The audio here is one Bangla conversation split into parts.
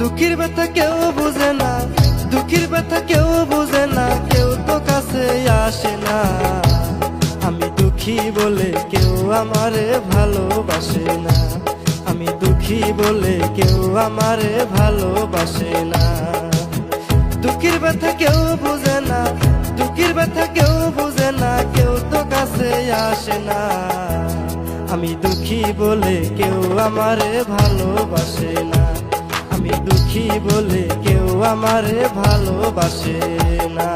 দুঃখের ব্যথা কেউ বুঝে না, দুঃখের ব্যথা কেউ বুঝে না, কেউ তো কাছে আসে না। আমি দুঃখী বলে কেউ আমারে ভালোবাসে না, আমি দুঃখী বলে কেউ আমারে ভালোবাসে না। দুঃখের ব্যথা কেউ বুঝে না, দুঃখের ব্যথা কেউ বুঝে না, কেউ তো কাছে আসে না। আমি দুঃখী বলে কেউ আমারে ভালোবাসে না। আমি দুঃখী বলে কেউ আমারে ভালোবাসে না।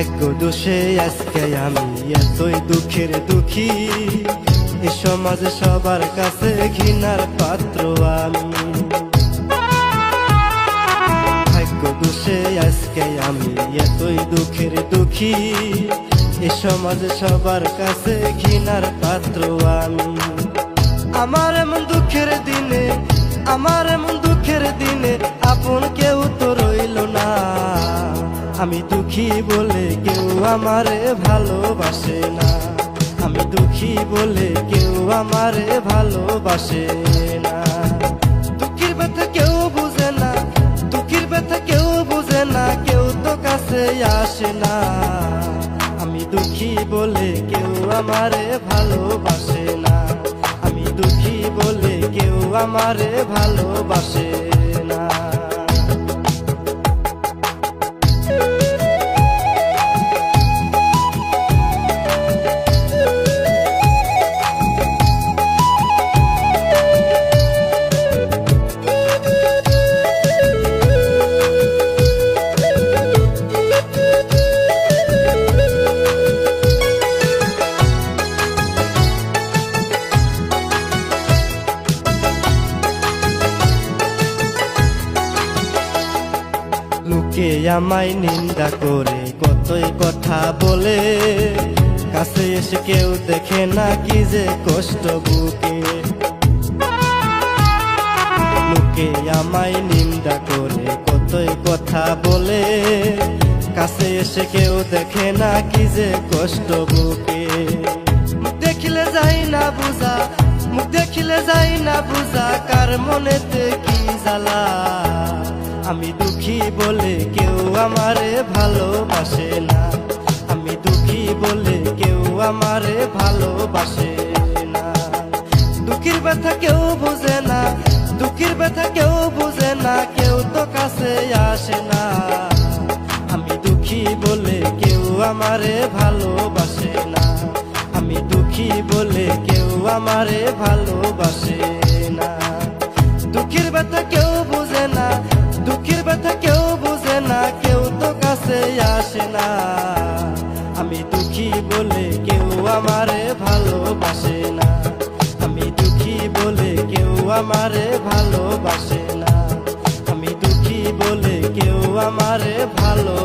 ভাগ্য দোষে আজকে আমি এতই দুঃখের দুঃখী। এ সমাজ সবার কাছে ঘৃণার পাত্র আমি। ভাগ্য দোষে আজকে আমি এতই দুঃখের দুঃখী। এ সমাজ সবার কাছে ঘৃণার পাত্র আমি। আমার এমন দুঃখের দিনে, আমার এমন আমি দুঃখী বলে কেউ আমারে ভালোবাসে না। আমি দুঃখী বলে কেউ আমারে ভালোবাসে না। দুঃখের ব্যথা কেউ বুঝে না, দুঃখের ব্যথা কেউ বুঝে না, কেউ তো কাছে আসে না। আমি দুঃখী বলে কেউ আমারে ভালোবাসে না। আমি দুঃখী বলে কেউ আমারে ভালোবাসে না। আমায় নিন্দা করে, কতই কথা বলে। কাছে এসে কেউ দেখে না কি যে কষ্ট বুকে। লোকে আমায় নিন্দা করে, কতই কথা বলে। কাছে এসে কেউ দেখে না কি যে কষ্ট বুকে। দেখিলে যাই না বুঝা, মুখ দেখিলে যাই না বুঝা, কার মনেতে কি জ্বালা? আমি দুঃখী বলে কেউ আমারে ভালোবাসে না। আমি দুঃখী বলে কেউ আমারে ভালোবাসে না। দুঃখের ব্যথা কেউ বুঝে না, দুঃখের ব্যথা কেউ বুঝে না, কেউ তো কাছে আসে না। আমি দুঃখী বলে কেউ আমারে ভালোবাসে না। আমি দুঃখী বলে কেউ আমারে ভালোবাসে না। দুঃখের ব্যথা কেউ বুঝে না বলে কেউ আমারে ভালোবাসে না। আমি দুঃখী বলে কেউ আমারে ভালোবাসে না। আমি দুঃখী বলে কেউ আমারে ভালো